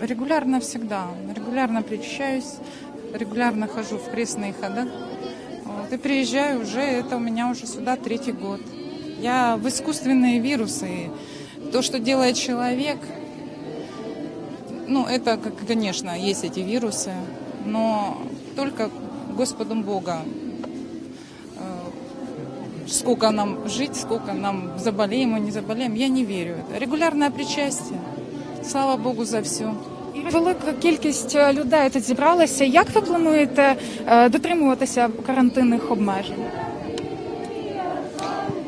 Регулярно всегда. Регулярно причащаюсь, регулярно хожу в крестные хода. Вот, и приезжаю уже, это у меня уже сюда третий год. Я в искусственные вирусы. То, что делает человек, ну, это, конечно, есть эти вирусы, но только Господом Бога э, сколько нам жить, сколько нам заболеем и не заболеем, я не верю. Регулярное причастие. Слава Богу за все. Велика кількість е, людей тут зібралася. Як ви плануєте е, дотримуватися карантинних обмежень?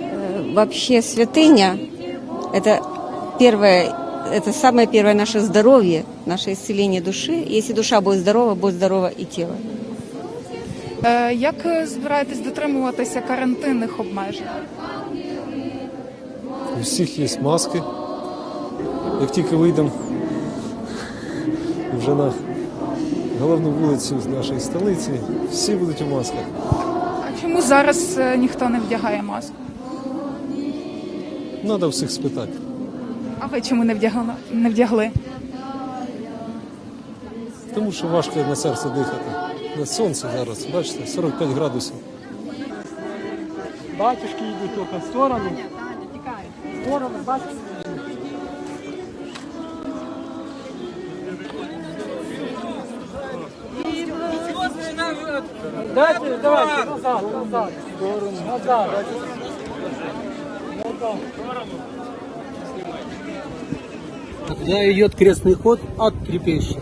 Э, Вообще святыня – это первое, это самое первое наше здоровье, наше исцеление души. Если душа будет здорова, будет здорово и тело. Е, Як е, збираєтесь дотримуватися карантинних обмежень? У всіх є маски. як тільки вийдемо вже на головну вулицю нашої столиці, всі будуть у масках. А чому зараз е, ніхто не вдягає маску? Треба всіх спитати. А ви чому не вдягли? Не вдягли? Тому що важко на серце дихати. На сонце зараз, бачите, 45 градусів. Батюшки йдуть тільки в сторону. В сторону, батюшки. Дайте, давайте, назад, назад. Назад. Когда идет крестный ход от трепещет.